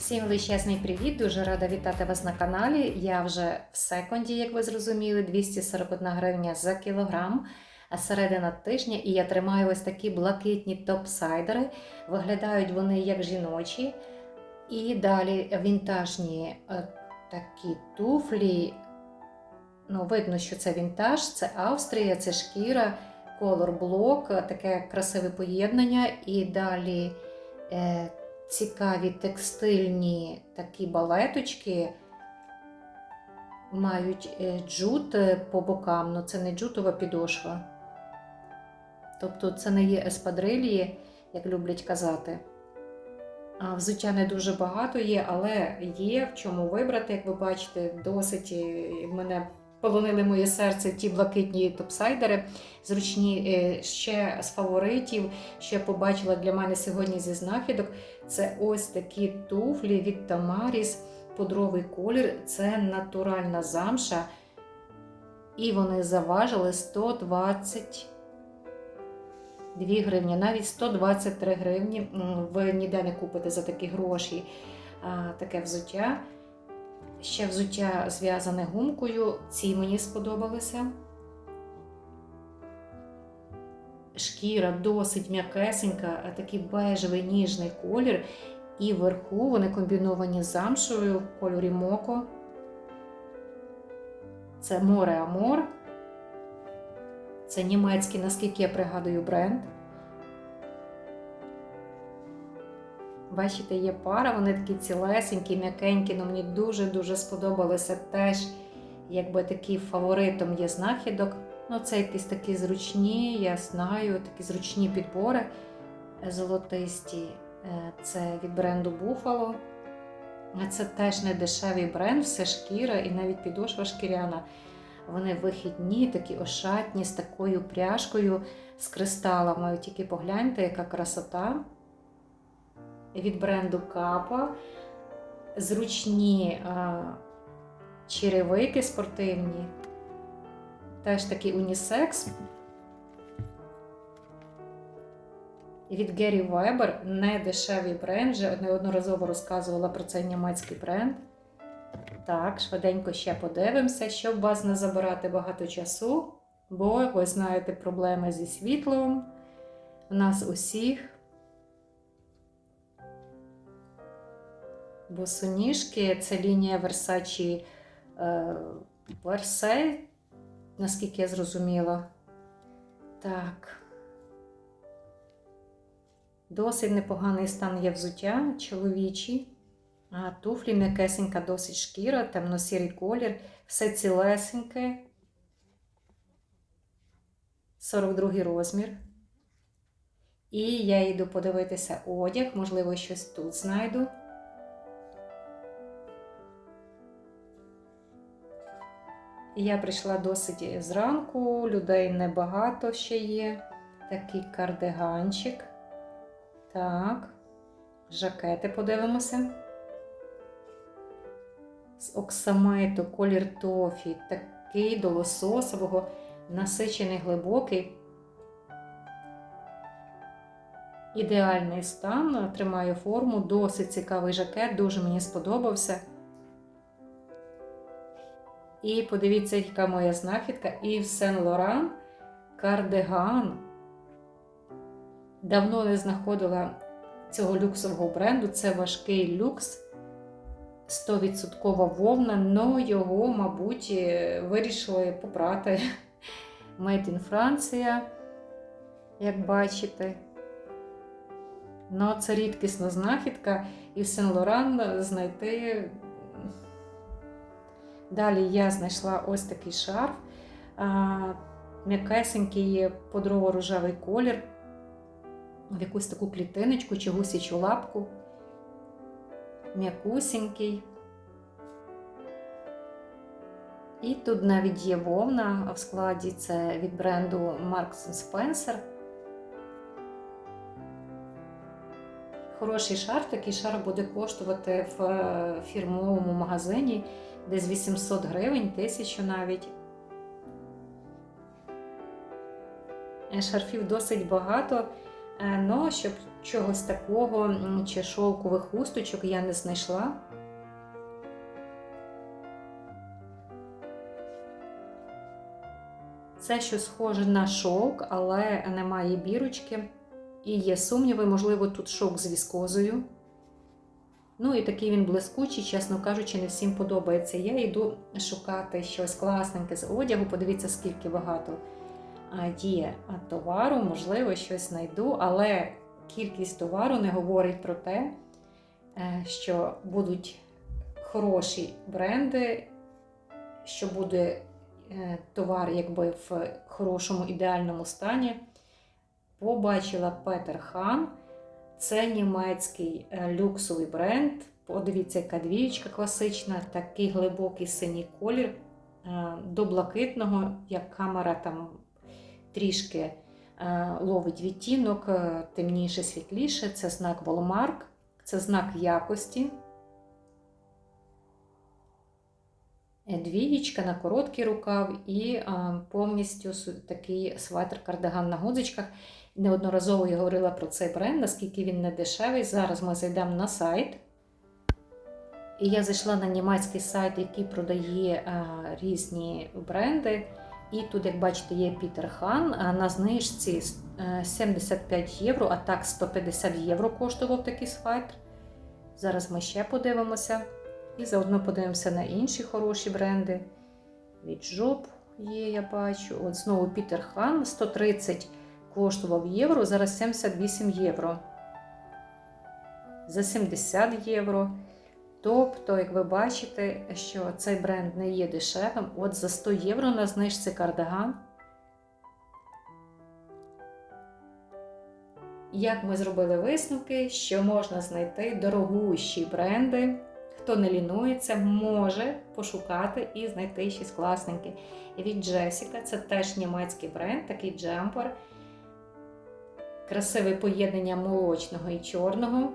Всім величезний привіт! Дуже рада вітати вас на каналі. Я вже в секунді, як ви зрозуміли, 241 гривня за кілограм. А середина тижня, і я тримаю ось такі блакитні топсайдери. Виглядають вони як жіночі. І далі вінтажні е, такі туфлі. Ну, видно, що це вінтаж, це Австрія, це шкіра, колор блок, таке красиве поєднання. І далі. Цікаві текстильні такі балеточки. Мають е, джут е, по бокам, але це не джутова підошва. Тобто це не є еспадрилії, як люблять казати. А Взуття не дуже багато є, але є в чому вибрати, як ви бачите, досить е, мене полонили моє серце ті блакитні топсайдери. Зручні е, ще з фаворитів, що я побачила для мене сьогодні зі знахідок. Це ось такі туфлі від Тамаріс, пудровий колір. Це натуральна замша. І вони заважили 122 гривні, навіть 123 гривні. Ви ніде не купите за такі гроші таке взуття. Ще взуття зв'язане гумкою. Ці мені сподобалися. Шкіра досить м'якесенька, такий бежевий ніжний колір. І вверху вони комбіновані з замшою в кольорі моко. Це море Амор. Це німецький, наскільки я пригадую, бренд. Бачите, є пара, вони такі цілесенькі, м'якенькі, але мені дуже-дуже сподобалося теж, якби такий фаворитом є знахідок. Ну, це якісь такі зручні, я знаю, такі зручні підбори золотисті. Е, Це від бренду Buffalo. Це теж не дешевий бренд, все шкіра і навіть підошва шкіряна. Вони вихідні, такі ошатні, з такою пряжкою, з кристалами. Тільки погляньте, яка красота. Від бренду Капа. Зручні а, черевики спортивні. Теж такий унісекс. Від Гері Weber не дешевий бренд, вже неодноразово розказувала про цей німецький бренд. Так, швиденько ще подивимося, щоб вас не забирати багато часу, бо ви знаєте проблеми зі світлом. У нас усіх. Босоніжки це лінія е, Versailles, наскільки я зрозуміла. Так. Досить непоганий стан є взуття чоловічі. А туфлі м'якесенька, досить шкіра, темно-сірий колір, все цілесеньке. 42 розмір. І я йду подивитися одяг, можливо, щось тут знайду. Я прийшла досить зранку, людей небагато ще є. Такий кардиганчик. Так, жакети подивимося. З оксамиту, колір тофі, такий до лососового, насичений глибокий. Ідеальний стан, тримаю форму, досить цікавий жакет, дуже мені сподобався. І подивіться, яка моя знахідка. І в Сен-Лоран кардиган. Давно не знаходила цього люксового бренду. Це важкий люкс. 100% вовна, але його, мабуть, вирішили попрати. Made in Франція, як бачите. Ну, це рідкісна знахідка, і в Сен-Лоран знайти. Далі я знайшла ось такий шарф, м'якесенький подрово-рожевий колір, в якусь таку клітиночку чи гусячу лапку. М'якусінький. І тут навіть є вовна в складі, це від бренду Marks Spencer. Хороший шарф, такий шарф буде коштувати в е, фірмовому магазині десь 800 гривень, 1000 навіть. Шарфів досить багато. Е, Ну, щоб чогось такого чи шовкових хусточок я не знайшла. Це що схоже на шовк, але немає бірочки. І є сумніви, можливо, тут шовк з віскозою. Ну і такий він блискучий, чесно кажучи, не всім подобається. Я йду шукати щось класненьке з одягу. Подивіться, скільки багато є товару, можливо, щось знайду, але кількість товару не говорить про те, е, що будуть хороші бренди, що буде е, товар якби в хорошому ідеальному стані. Побачила Петер Хан. Це німецький е, люксовий бренд. Подивіться, яка двієчка класична, такий глибокий синій колір е, до блакитного, як камера там трішки е, ловить відтінок, темніше, світліше. Це знак Волмарк, це знак якості. Двієчка на короткий рукав і повністю такий светр-кардиган на гудзичках. Неодноразово я говорила про цей бренд, наскільки він не дешевий. Зараз ми зайдемо на сайт. І я зайшла на німецький сайт, який продає а, різні бренди. І тут, як бачите, є Пітер Хан. А на знижці е, 75 євро, а так 150 євро коштував такий светр. Зараз ми ще подивимося. І заодно подивимося на інші хороші бренди. Від Жоп є, я бачу. От знову Пітер Хан 130 коштував євро, зараз 78 євро. За 70 євро. Тобто, як ви бачите, що цей бренд не є дешевим, от за 100 євро на знижці кардиган. Як ми зробили висновки, що можна знайти дорогущі бренди. Хто не лінується, може пошукати і знайти щось класненьке. Від Джесіка це теж німецький бренд, такий джемпер. Красиве поєднання молочного і чорного.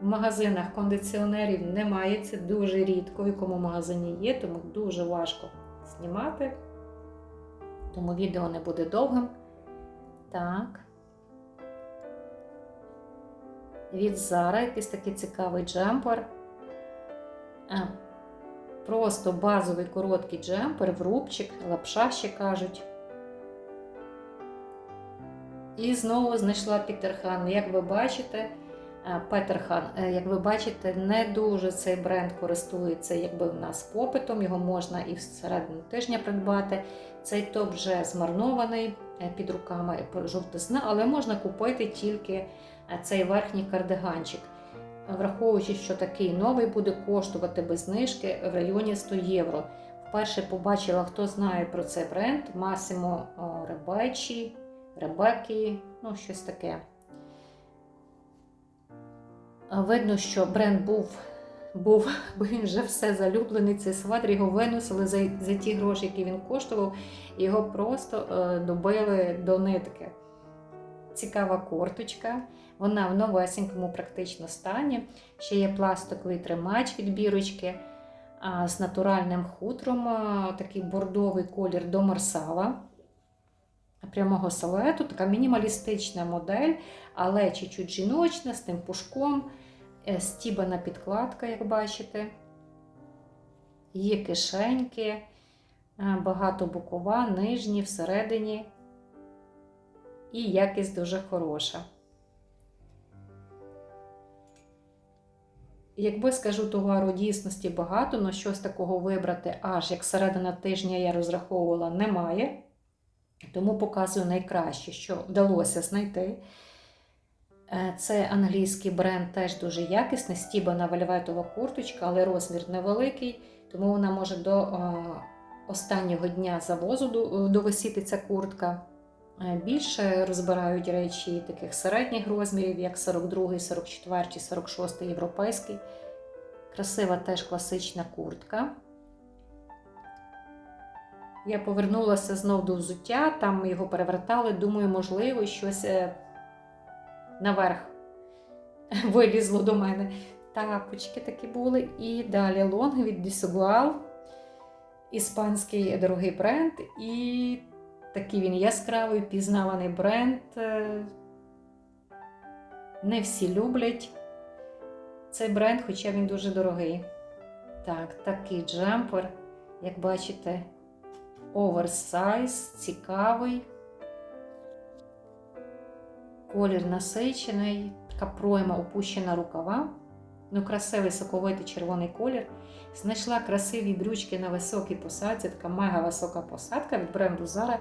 В магазинах кондиціонерів немає, це дуже рідко, в якому магазині є, тому дуже важко знімати. Тому відео не буде довгим. Так. Від Zara якийсь такий цікавий джемпер. Просто базовий короткий джемпер, в рубчик, лапша ще кажуть. І знову знайшла Пітерхан. Як ви бачите, Петерхан, е, як ви бачите, не дуже цей бренд користується якби в нас попитом, його можна і всередину тижня придбати. Цей топ вже змарнований е, під руками жовтизна, але можна купити тільки е, цей верхній кардиганчик. Враховуючи, що такий новий буде коштувати без знижки в районі 100 євро. Вперше побачила, хто знає про цей бренд Massimo Ребечі, Ребекі, ну щось таке. Видно, що бренд був, був, бо він вже все залюблений. Цей светр його виносили за, за ті гроші, які він коштував, його просто е, добили до нитки. Цікава корточка. Вона в новесенькому практично стані. Ще є пластиковий тримач від бірочки з натуральним хутром, такий бордовий колір до марсала. Прямого силуету, така мінімалістична модель, але чуть-чуть жіночна, з тим пушком, е, стібана підкладка, як бачите. Є кишеньки, багато бокова, нижні, всередині. І якість дуже хороша. Якби скажу товару дійсності багато, але щось такого вибрати, аж як середина тижня я розраховувала, немає. Тому показую найкраще, що вдалося знайти. Е, Це англійський бренд, теж дуже якісний, стібана вельветова курточка, але розмір невеликий, тому вона може до е, останнього дня завозу довисіти ця куртка. Е, Більше розбирають речі таких середніх розмірів, як 42, 44, 46 європейський. Красива теж класична куртка. Я повернулася знов до взуття, там його перевертали. Думаю, можливо, щось е, наверх вилізло до мене. Тапочки такі були. І далі лонг від Desigual, іспанський дорогий бренд. І Такий він яскравий, пізнаваний бренд. Е, Не всі люблять цей бренд, хоча він дуже дорогий. Так, такий джемпер, як бачите, оверсайз, цікавий. Колір насичений, така пройма опущена рукава. Ну, красивий соковитий червоний колір. Знайшла красиві брючки на високій посадці, така мега висока посадка від бренду Zara.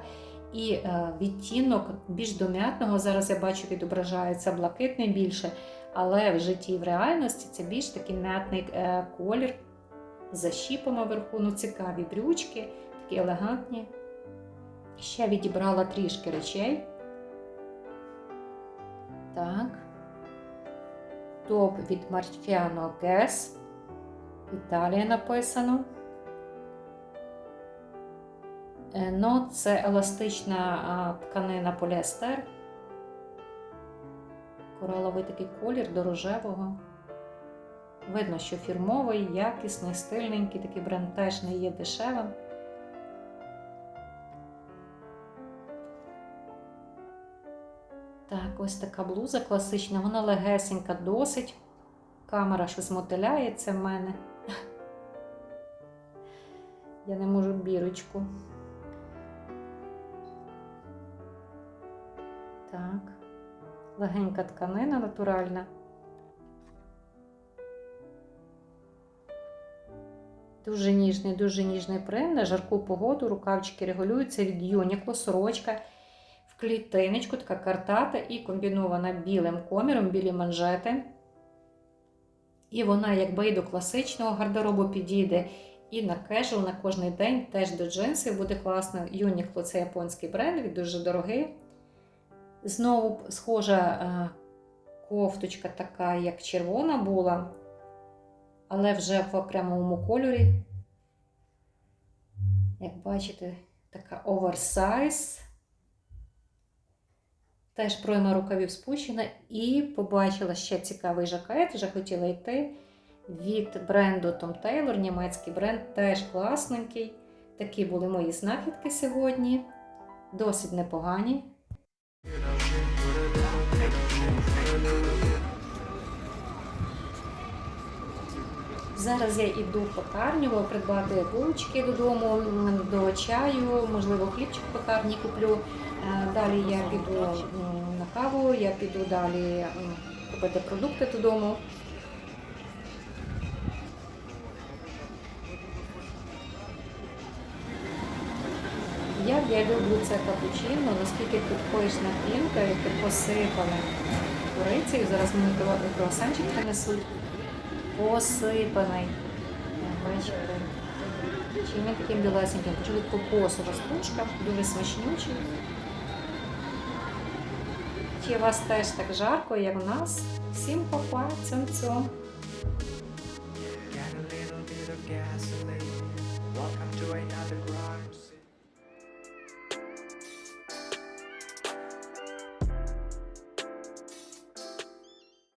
І е, відтінок більш дом'ятного. Зараз я бачу, відображається блакитний більше, але в житті і в реальності це більш такий м'ятний е, колір з защіпами вверху. Ну, цікаві брючки, такі елегантні. Ще відібрала трішки речей. Так. Топ від Marciano Guess. Італія написано. Е, Ну, це еластична тканина поліестер. Кораловий такий колір до рожевого. Видно, що фірмовий, якісний, стильненький, такий бренд теж не є дешевим. Ось така блуза класична, вона легесенька досить. Камера щось мотиляється в мене. Я не можу бірочку. Так, легенька тканина натуральна. Дуже ніжний, дуже ніжний принт. На жарку погоду рукавчики регулюються від Юнікло, сорочка клітиночку, така картата і комбінована білим коміром, білі манжети. І вона, якби і до класичного гардеробу підійде, і на кежуал на кожний день теж до джинсів буде класно. Uniqlo це японський бренд, він дуже дорогий. Знову схожа е, кофточка, така, як червона була, але вже в окремому кольорі. Як бачите, така оверсайз. Теж пройма рукавів спущена. І побачила ще цікавий жакет, вже хотіла йти від бренду Tom Taylor, німецький бренд, теж класненький. Такі були мої знахідки сьогодні. Досить непогані. Зараз я йду в пекарню придбати булочки додому, до чаю, можливо, хлібчик в пекарні куплю. Е, Далі я піду на каву, я піду далі купити продукти додому. Як я люблю це капучино, наскільки тут пишна пінка, яке посипане курицею. Зараз мені круа- круасанчик принесуть. Посипаний. Бачите. Чим він таким білесеньким? Кажу від кокосу стружка, дуже смачнючий. Чи у вас теж так жарко, як у нас? Всім папа, цьом-цьом.